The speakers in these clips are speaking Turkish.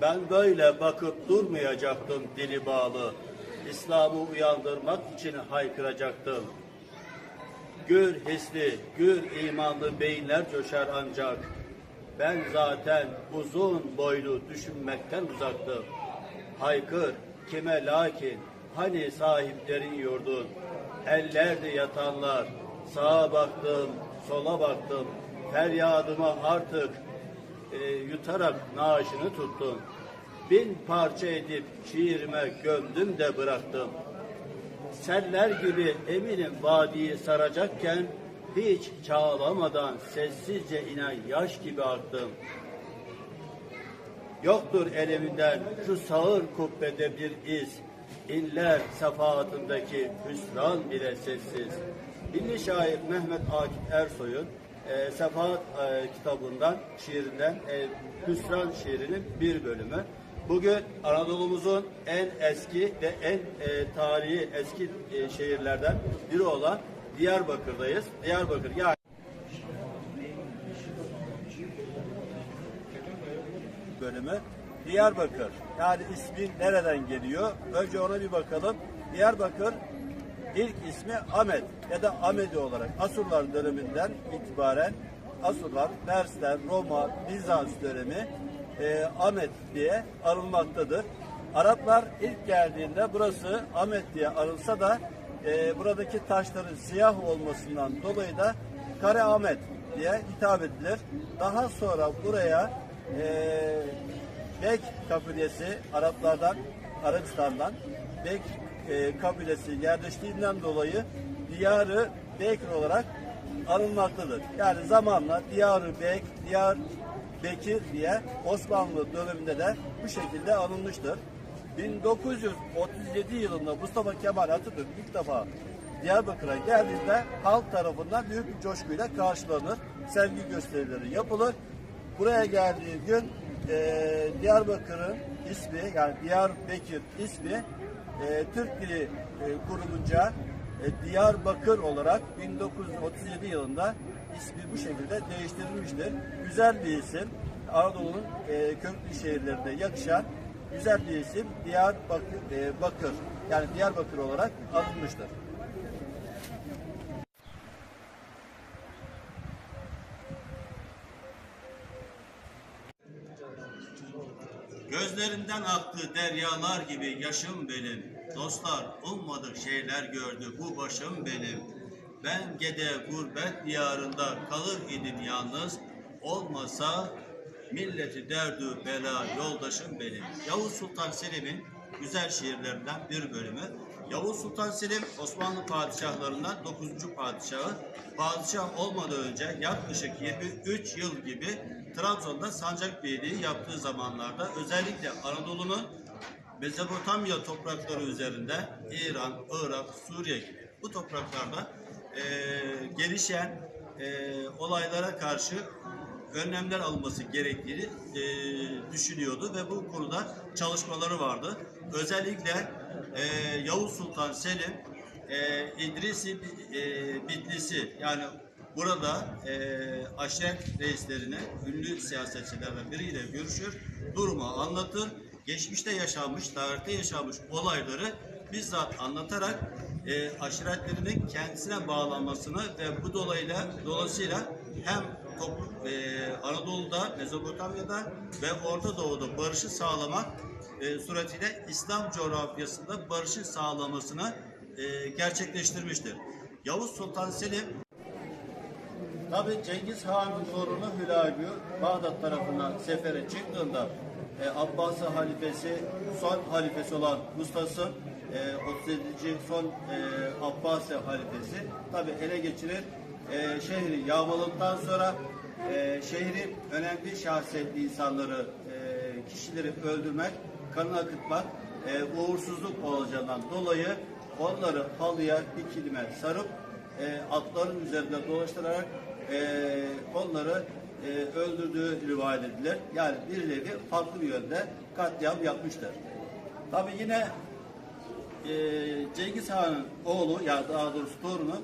Ben böyle bakıp durmayacaktım dili bağlı. İslam'ı uyandırmak için haykıracaktım. Gür hisli, gür imanlı beyinler coşar ancak. Ben zaten uzun boylu düşünmekten uzaktım. Haykır, kime lakin, hani sahiplerin yurdun. Ellerde yatanlar, sağa baktım, sola baktım. Feryadıma artık e, yutarak naaşını tuttum. Bin parça edip şiirime gömdüm de bıraktım. Seller gibi eminim vadiyi saracakken hiç çağlamadan sessizce inen yaş gibi aktım. Yoktur eliminden şu sağır kubbede bir iz. İnler sefaatındaki hüsran bile sessiz. Ünlü şair Mehmet Akif Ersoy'un e, Sefaat e, kitabından, şiirinden e, Hüsran şiirinin bir bölümü. Bugün Anadolu'muzun en eski ve en e, tarihi eski e, şehirlerden biri olan Diyarbakır'dayız. Diyarbakır yani bölümü Diyarbakır. Yani ismi nereden geliyor? Önce ona bir bakalım. Diyarbakır ilk ismi Ahmet ya da Amedi olarak Asurlar döneminden itibaren Asurlar, Persler, Roma, Bizans dönemi e, Ahmet diye arılmaktadır. Araplar ilk geldiğinde burası Ahmet diye arılsa da e, buradaki taşların siyah olmasından dolayı da Kare Ahmet diye hitap edilir. Daha sonra buraya e, Bek kabilesi Araplardan, Arabistan'dan Bek e, kabilesi yerleştiğinden dolayı Diyarı Bekir olarak anılmaktadır. Yani zamanla Diyarı Bek, Diyar Bekir diye Osmanlı döneminde de bu şekilde anılmıştır. 1937 yılında Mustafa Kemal Atatürk ilk defa Diyarbakır'a geldiğinde halk tarafından büyük bir coşkuyla karşılanır. Sergi gösterileri yapılır. Buraya geldiği gün e, Diyarbakır'ın ismi yani Diyarbakır ismi e, Türk Dili e, Kurumunca e, Diyarbakır olarak 1937 yılında ismi bu şekilde değiştirilmiştir. Güzel bir isim. Anadolu'nun e, köklü şehirlerine yakışan güzel bir isim Diyarbakır e, Bakır yani Diyarbakır olarak alınmıştır. Gözlerinden aktı deryalar gibi yaşım benim. Dostlar ummadık şeyler gördü bu başım benim. Ben gede gurbet diyarında kalır idim yalnız. Olmasa milleti derdü bela yoldaşım benim. Yavuz Sultan Selim'in güzel şiirlerinden bir bölümü. Yavuz Sultan Selim Osmanlı padişahlarından 9. padişahı. Padişah olmadan önce yaklaşık 23 yıl gibi Trabzon'da sancak beyliği yaptığı zamanlarda özellikle Anadolu'nun Mezopotamya toprakları üzerinde İran, Irak, Suriye gibi bu topraklarda eee, gelişen eee, olaylara karşı önlemler alınması gerektiğini eee, düşünüyordu ve bu konuda çalışmaları vardı. Özellikle eee, Yavuz Sultan Selim eee İdrisi eee, Bitlisi yani burada eee aşiret reislerine ünlü siyasetçilerden biriyle görüşür, durumu anlatır, geçmişte yaşanmış, tarihte yaşanmış olayları bizzat anlatarak eee aşiretlerinin kendisine bağlanmasını ve bu dolayla dolayısıyla hem toplu- eee, Anadolu'da, Mezopotamya'da ve Orta Doğu'da barışı sağlamak e, suretiyle İslam coğrafyasında barışı sağlamasını e, gerçekleştirmiştir. Yavuz Sultan Selim Tabi Cengiz Han'ın torunu Hülagü Bağdat tarafından sefere çıktığında e, Abbasi halifesi son halifesi olan Mustas'ın e, 37. son e, Abbasi halifesi tabi ele geçirir. E, şehri yağmaladıktan sonra e, şehrin önemli şahsiyetli insanları, e, kişileri öldürmek, kanını akıtmak e, uğursuzluk olacağından dolayı onları halıya, dikilime sarıp e, atların üzerinde dolaştırarak e, onları e, öldürdüğü rivayet edilir. Yani bir nevi farklı bir yönde katliam yapmıştır. Tabi yine e, Cengiz Han'ın oğlu ya daha doğrusu torunu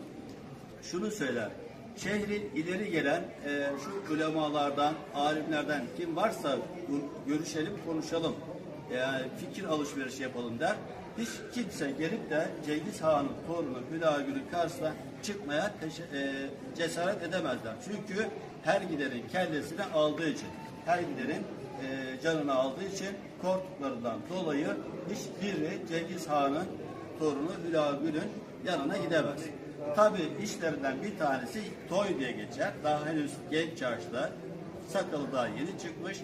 şunu söyler. şehrin ileri gelen e, şu ulemalardan, alimlerden kim varsa görüşelim, konuşalım. Yani fikir alışverişi yapalım der. Hiç kimse gelip de Cengiz Han'ın torunu Hülagü'nün karşısına çıkmaya e, cesaret edemezler. Çünkü her giderin kellesini aldığı için, her giderin e, canını aldığı için korktuklarından dolayı hiçbiri Cengiz Han'ın torunu Hülagü'nün yanına gidemez. Tabi işlerinden bir tanesi Toy diye geçer. Daha henüz genç yaşta, sakalı daha yeni çıkmış.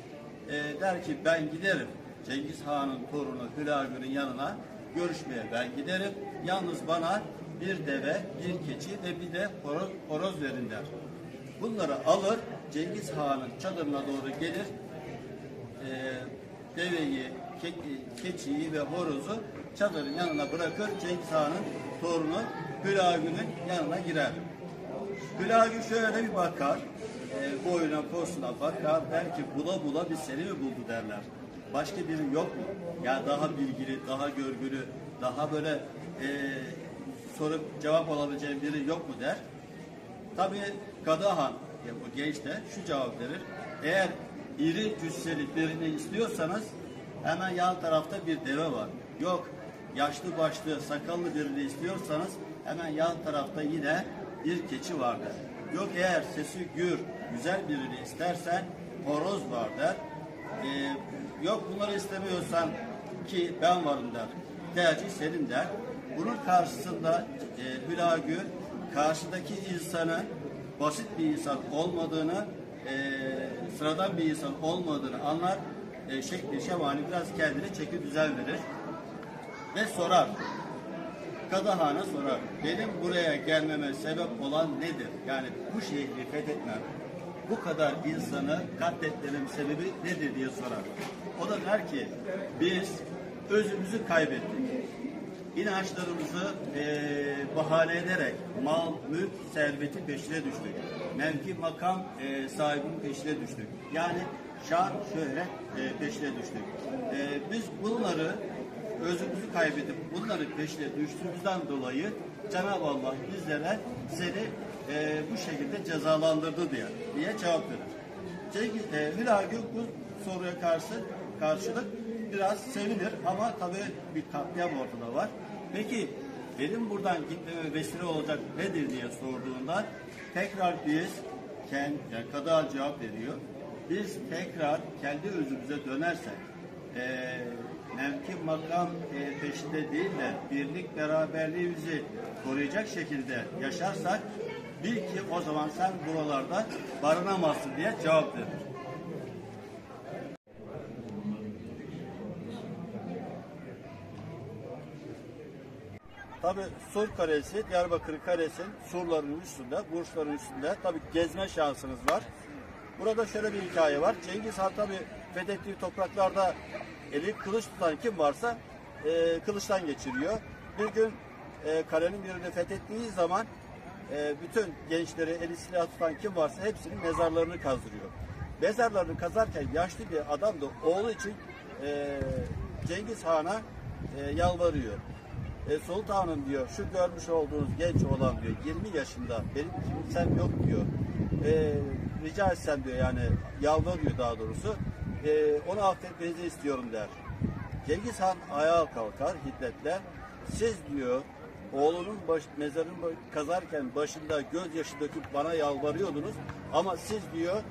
E, der ki ben giderim Cengiz Han'ın torunu Hülagü'nün yanına görüşmeye ben giderim. Yalnız bana bir deve, bir keçi ve bir de horoz, horoz verin der. Bunları alır Cengiz Han'ın çadırına doğru gelir. E, deveyi, ke- keçiyi ve horozu çadırın yanına bırakır. Cengiz Han'ın torunu Hülagü'nün yanına girer. Hülagü şöyle bir bakar, e, boyuna posuna bakar, der ki bula bula bir seni mi buldu derler. Başka biri yok mu? Ya daha bilgili, daha görgülü, daha böyle e, sorup cevap alabileceğin biri yok mu der. Tabi Kadahan, ya bu genç de şu cevap verir. Eğer iri cüsseli birini istiyorsanız hemen yan tarafta bir deve var. Yok yaşlı başlı sakallı birini istiyorsanız hemen yan tarafta yine bir keçi var der. Yok eğer sesi gür, güzel birini istersen horoz var der. Ee, yok bunları istemiyorsan ki ben varım der. Tercih senin der. Bunun karşısında e, Hülagü karşıdaki insanın basit bir insan olmadığını, e, sıradan bir insan olmadığını anlar. E, şekli şemali biraz kendine çeki düzen verir. Ve sorar. Kadahan'a sorar. Benim buraya gelmeme sebep olan nedir? Yani bu şehri fethetmem, bu kadar insanı katletmenin sebebi nedir diye sorar. O da der ki biz özümüzü kaybettik. İnançlarımızı eee bahane ederek mal, mülk, serveti peşine düştük. Mevki, makam eee sahibinin peşine düştük. Yani şan, şöhret eee, peşine düştük. Eee, biz bunları özümüzü kaybedip bunların peşine düştüğümüzden dolayı Cenab-ı Allah bizlere seni eee, bu şekilde cezalandırdı diye, diye cevap verir. Cengiz, e, Hülagü bu soruya karşı karşılık biraz sevinir ama tabii bir katliam ortada var. Peki benim buradan gitmeme vesile olacak nedir diye sorduğunda tekrar biz kendi, yani Kadıhan cevap veriyor. Biz tekrar kendi özümüze dönersek e, mevki makam e, peşinde değil de birlik beraberliğimizi koruyacak şekilde yaşarsak bil ki o zaman sen buralarda barınamazsın diye cevap verir. Tabi Sur Kalesi, Diyarbakır Kalesi'nin surların üstünde, burçların üstünde. Tabi gezme şansınız var. Burada şöyle bir hikaye var. Cengiz Han tabi fethettiği topraklarda eli kılıç tutan kim varsa e, kılıçtan geçiriyor. Bir gün e, kalenin birini fethettiği zaman e, bütün gençleri eli silah tutan kim varsa hepsinin mezarlarını kazdırıyor. Mezarlarını kazarken yaşlı bir adam da oğlu için e, Cengiz Han'a e, yalvarıyor. E, sultanım diyor, şu görmüş olduğunuz genç olan diyor, 20 yaşında, benim kimsem yok diyor. E, rica etsem diyor yani, yalvarıyor daha doğrusu. E, onu affetmenizi istiyorum der. Cengiz Han ayağa kalkar hiddetle. Siz diyor, oğlunun baş, mezarını kazarken başında gözyaşı döküp bana yalvarıyordunuz. Ama siz diyor,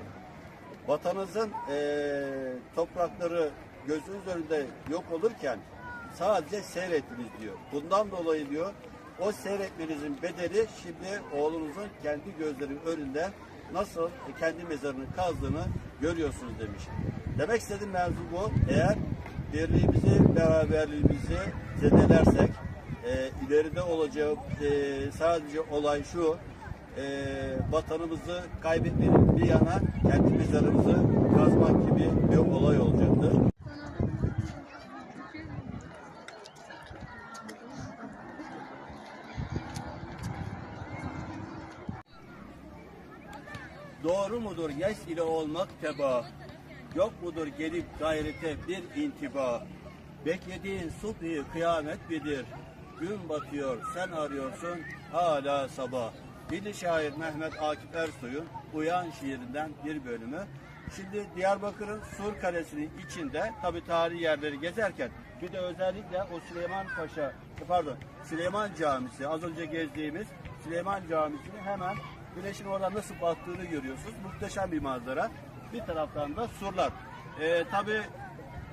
vatanınızın eee, toprakları gözünüz önünde yok olurken sadece seyrettiniz diyor. Bundan dolayı diyor o seyretmenizin bedeli şimdi oğlunuzun kendi gözlerinin önünde nasıl kendi mezarını kazdığını görüyorsunuz demiş. Demek istediğim mevzu bu. Eğer birliğimizi, beraberliğimizi zedelersek e, ileride olacağı e, sadece olay şu e, vatanımızı kaybetmenin bir yana kendi mezarımızı kazmak gibi bir olay olacaktır. Doğru mudur yes ile olmak teba? Yok mudur gelip gayrete bir intiba? Beklediğin subhi kıyamet midir? Gün batıyor sen arıyorsun hala sabah. Milli şair Mehmet Akif Ersoy'un Uyan şiirinden bir bölümü. Şimdi Diyarbakır'ın Sur Kalesi'nin içinde tabi tarihi yerleri gezerken bir de özellikle o Süleyman Paşa, pardon Süleyman Camisi az önce gezdiğimiz Süleyman Camisi'ni hemen güneşin oradan nasıl battığını görüyorsunuz. Muhteşem bir manzara. Bir taraftan da surlar. Ee, tabi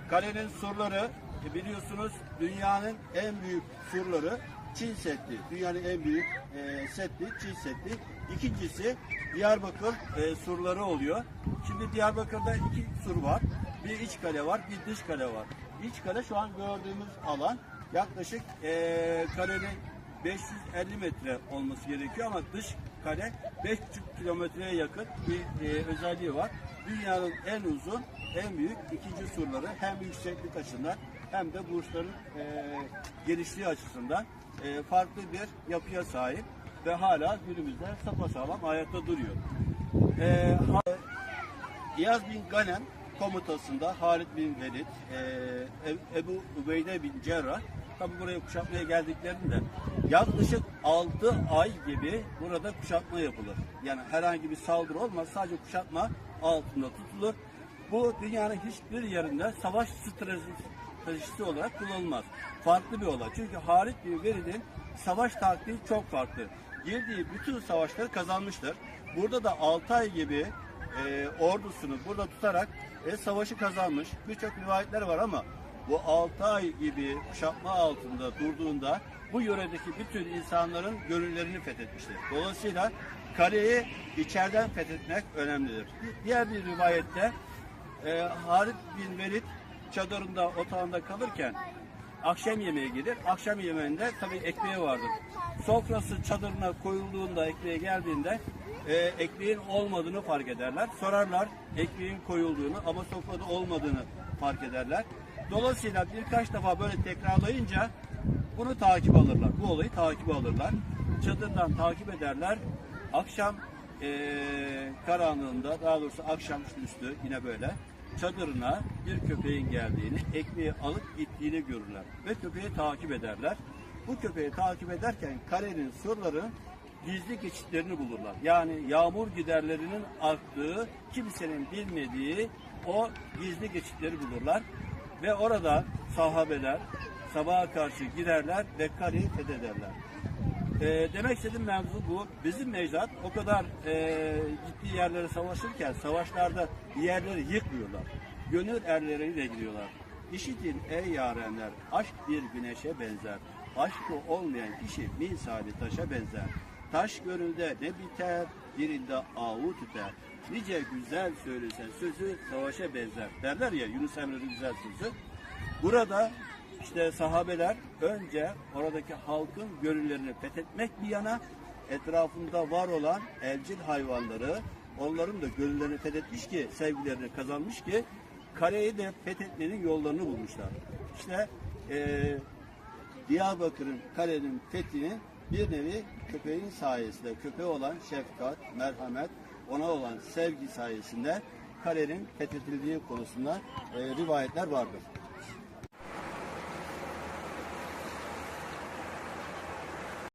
Kalenin surları biliyorsunuz dünyanın en büyük surları Çin Seddi. Dünyanın en büyük e, seddi Çin Seddi. İkincisi Diyarbakır e, surları oluyor. Şimdi Diyarbakır'da iki sur var. Bir iç kale var, bir dış kale var. İç kale şu an gördüğümüz alan yaklaşık e, kalenin 550 metre olması gerekiyor ama dış kale 5,5 kilometreye yakın bir e, özelliği var. Dünyanın en uzun, en büyük ikinci surları hem yükseklik açısından hem de burçların e, genişliği açısından e, farklı bir yapıya sahip ve hala günümüzde sapasağlam ayakta duruyor. E, İyaz bin Ganem komutasında Halid bin Velid, E- Ebu Ubeyde bin Cerrah tabi buraya kuşatmaya geldiklerinde yaklaşık 6 ay gibi burada kuşatma yapılır. Yani herhangi bir saldırı olmaz sadece kuşatma altında tutulur. Bu dünyanın hiçbir yerinde savaş stratejisi stratejisi olarak kullanılmaz. Farklı bir olay. Çünkü Halid bin Velid'in savaş taktiği çok farklı. Girdiği bütün savaşları kazanmıştır. Burada da 6 ay gibi e, ordusunu burada tutarak e, savaşı kazanmış. Birçok rivayetler var ama bu 6 ay gibi kuşatma altında durduğunda bu yöredeki bütün insanların gönüllerini fethetmiştir. Dolayısıyla kaleyi içeriden fethetmek önemlidir. Bir- Diğer bir rivayette e, Halid bin Velid çadırında otağında kalırken akşam yemeğe gelir. Akşam yemeğinde tabii ekmeği vardır. Sofrası çadırına koyulduğunda ekmeğe geldiğinde e, ekmeğin olmadığını fark ederler. Sorarlar ekmeğin koyulduğunu ama sofrada olmadığını fark ederler. Dolayısıyla birkaç defa böyle tekrarlayınca bunu takip alırlar. Bu olayı takip alırlar. Çadırdan takip ederler. Akşam eee karanlığında daha doğrusu akşam üstü yine böyle çadırına bir köpeğin geldiğini, ekmeği alıp gittiğini görürler. Ve köpeği takip ederler. Bu köpeği takip ederken kalenin surları gizli geçitlerini bulurlar. Yani yağmur giderlerinin arttığı, kimsenin bilmediği o gizli geçitleri bulurlar. Ve orada sahabeler sabaha karşı girerler ve kaleyi fethederler. Ee, demek istediğim mevzu bu. Bizim Necdet o kadar e, gittiği yerlere savaşırken savaşlarda yerleri yıkmıyorlar. Gönül erleriyle gidiyorlar. İşitin ey yarenler, aşk bir güneşe benzer. Aşkı olmayan kişi misali taşa benzer. Taş gönülde ne biter, birinde avu tüter. Nice güzel söylesen sözü savaşa benzer. Derler ya Yunus Emre'nin güzel sözü. Burada işte sahabeler önce oradaki halkın gönüllerini fethetmek bir yana etrafında var olan evcil hayvanları onların da gönüllerini fethetmiş ki sevgilerini kazanmış ki kaleyi de fethetmenin yollarını bulmuşlar. İşte eee Diyarbakır'ın kalenin fethini bir nevi köpeğin sayesinde, köpeğe olan şefkat, merhamet, ona olan sevgi sayesinde kalenin fethedildiği konusunda e, rivayetler vardır.